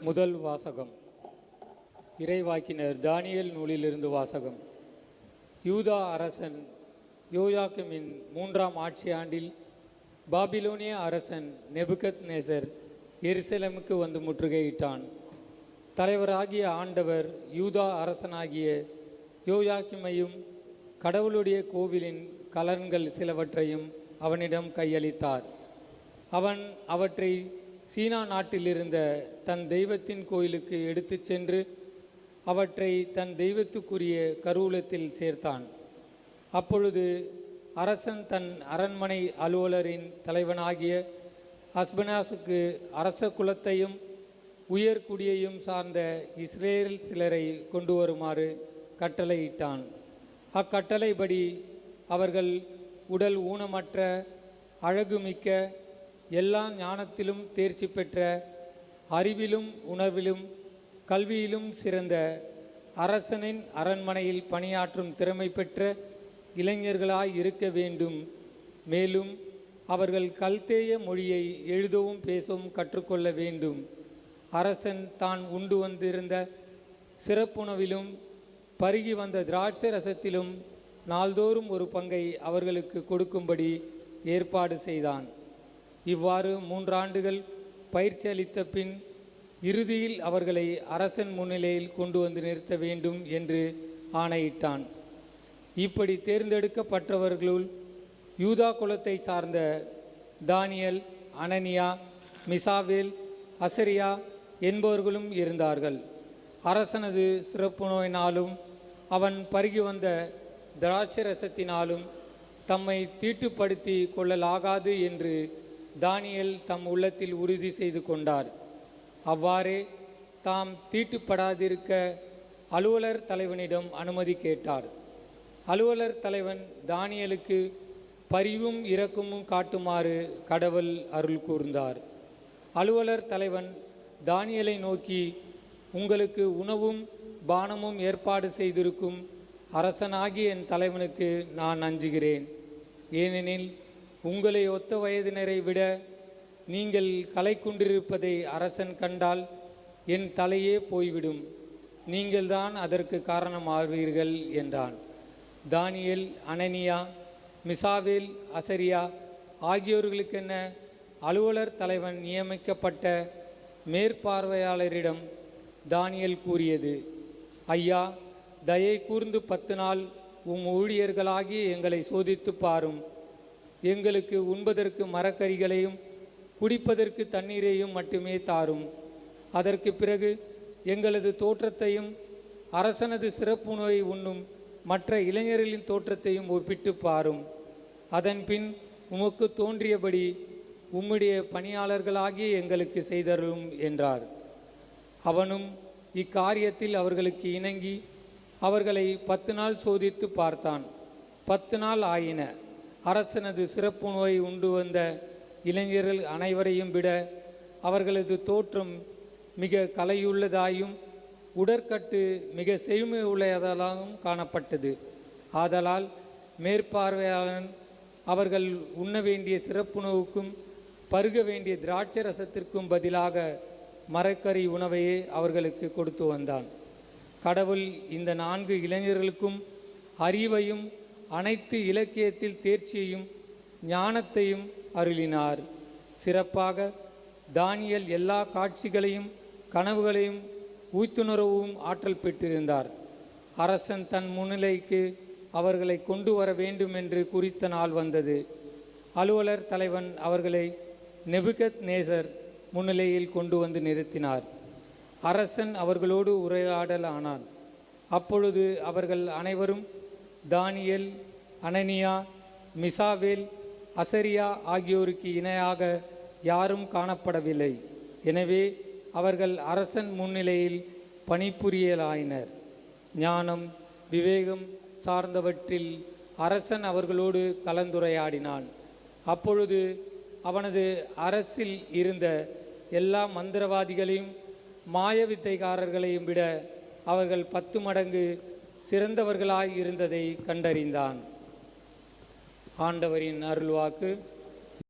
முதல் வாசகம். இறைவாக்கினர் தானியல் நூலிலிருந்து வாசகம். யூதா அரசன் யோயாக்கிமின் மூன்றாம் ஆட்சி ஆண்டில் பாபிலோனிய அரசன் நெபுகத் நேசர் எருசலேமுக்கு வந்து முற்றுகையிட்டான். தலைவராகிய ஆண்டவர் யூதா அரசனாகிய யோயாக்கிமையும் கடவுளுடைய கோவிலின் கலன்கள் சிலவற்றையும் அவனிடம் கையளித்தார். அவன் அவற்றை சீனா நாட்டிலிருந்த தன் தெய்வத்தின் கோயிலுக்கு எடுத்துச் சென்று அவற்றை தன் தெய்வத்துக்குரிய கருவூலத்தில் சேர்த்தான். அப்பொழுது அரசன் தன் அரண்மனை அலுவலரின் தலைவனாகிய அஸ்பனாசுக்கு அரச குலத்தையும் உயர்குடியையும் சார்ந்த இஸ்ரேல் சிலரை கொண்டு வருமாறு கட்டளையிட்டான். அக்கட்டளைப்படி அவர்கள் உடல் ஊனமற்ற அழகுமிக்க எல்லா ஞானத்திலும் தேர்ச்சி பெற்ற அறிவிலும் உணர்விலும் கல்வியிலும் சிறந்த அரசனின் அரண்மனையில் பணியாற்றும் திறமை பெற்ற இளைஞர்களாய் இருக்க வேண்டும். மேலும் அவர்கள் கல்தேய மொழியை எழுதவும் பேசவும் கற்றுக்கொள்ள வேண்டும். அரசன் தான் உண்டு வந்திருந்த சிறப்புணவிலும் பருகி வந்த திராட்சை ரசத்திலும் நாள்தோறும் ஒரு பங்கை அவர்களுக்கு கொடுக்கும்படி ஏற்பாடு செய்தான். இவ்வாறு மூன்றாண்டுகள் பயிற்சி அளித்த பின் இறுதியில் அவர்களை அரசன் முன்னிலையில் கொண்டு வந்து நிறுத்த வேண்டும் என்று ஆணையிட்டான். இப்படி தேர்ந்தெடுக்கப்பட்டவர்களுள் யூதா குலத்தை சார்ந்த தானியல் அனனியா மிசாவேல் அசரியா என்பவர்களும் இருந்தார்கள். அரசனது சிறப்பு நோயினாலும் அவன் பருகி வந்த திராட்சரசத்தினாலும் தம்மை தீட்டுப்படுத்தி கொள்ளலாகாது என்று தானியல் தம் உள்ளத்தில் உறுதி செய்து கொண்டார். அவ்வாறே தாம் தீட்டுப்படாதிருக்க அலுவலர் தலைவனிடம் அனுமதி கேட்டார். அலுவலர் தலைவன் தானியலுக்கு பரிவும் இரக்கமும் காட்டுமாறு கடவுள் அருள் கூர்ந்தார். அலுவலர் தலைவன் தானியலை நோக்கி உங்களுக்கு உணவும் பானமும் ஏற்பாடு செய்திருக்கும் அரசனாகி என் தலைவனுக்கு நான் அஞ்சுகிறேன். ஏனெனில் உங்களை ஒத்த வயதினரை விட நீங்கள் கலை கொண்டிருப்பதை அரசன் கண்டால் என் தலையே போய்விடும். நீங்கள்தான் அதற்கு காரணமாவீர்கள் என்றான். தானியல் அனனியா மிசாவேல் அசரியா ஆகியோர்களுக்கென்ன அலுவலர் தலைவன் நியமிக்கப்பட்ட மேற்பார்வையாளரிடம் தானியல் கூறியது ஐயா தயை கூர்ந்து பத்து நாள் உம் ஊழியர்களாகி எங்களை சோதித்து பாரும். எங்களுக்கு உண்பதற்கு மரக்கறிகளையும் குடிப்பதற்கு தண்ணீரையும் மட்டுமே தாரும். அதற்கு பிறகு எங்களது தோற்றத்தையும் அரசனது சிறப்பு நோயை உண்ணும் மற்ற இளைஞர்களின் தோற்றத்தையும் ஒப்பிட்டு பாரும். அதன்பின் உமக்கு தோன்றியபடி உம்முடைய பணியாளர்களாகிய எங்களுக்கு செய்தரும் என்றார். அவனும் இக்காரியத்தில் அவர்களுக்கு இணங்கி அவர்களை பத்து நாள் சோதித்து பார்த்தான். பத்து நாள் ஆயின. அரசனது சிறப்பு நோய் உண்டு வந்த இளைஞர்கள் அனைவரையும் விட அவர்களது தோற்றம் மிக கலையுள்ளதாயும் உடற்கட்டு மிக செழுமை உள்ளதாகவும் காணப்பட்டது. ஆதலால் மேற்பார்வையாளன் அவர்கள் உண்ண வேண்டிய சிறப்புணவுக்கும் பருக வேண்டிய திராட்சை ரசத்திற்கும் பதிலாக மரக்கறி உணவையே அவர்களுக்கு கொடுத்து வந்தான். கடவுள் இந்த நான்கு இளைஞர்களுக்கும் அறிவையும் அனைத்து இலக்கியத்தில் தேர்ச்சியையும் ஞானத்தையும் அருளினார். சிறப்பாக தானியல் எல்லா காட்சிகளையும் கனவுகளையும் ஊத்துணர்வும் ஆற்றல் பெற்றிருந்தார். அரசன் தன் முன்னிலைக்கு அவர்களை கொண்டு வர வேண்டும் என்று குறித்த நாள் வந்தது. அலுவலர் தலைவன் அவர்களை நெபுகத் நேசர் முன்னிலையில் கொண்டு வந்து நிறுத்தினார். அரசன் அவர்களோடு உரையாடல் ஆனான் அப்பொழுது அவர்கள் அனைவரும் தானியல் அனனியா மிசாவேல் அசரியா ஆகியோருக்கு இணையாக யாரும் காணப்படவில்லை. எனவே அவர்கள் அரசன் முன்னிலையில் பணிபுரியலாயினர். ஞானம் விவேகம் சார்ந்தவற்றில் அரசன் அவர்களோடு கலந்துரையாடினான். அப்பொழுது அவனது அரசில் இருந்த எல்லா மந்திரவாதிகளையும் மாயவித்தைக்காரர்களையும் விட அவர்கள் பத்து மடங்கு சிறந்தவர்களாய் இருந்ததை கண்டறிந்தான். ஆண்டவரின் அருள்வாக்கு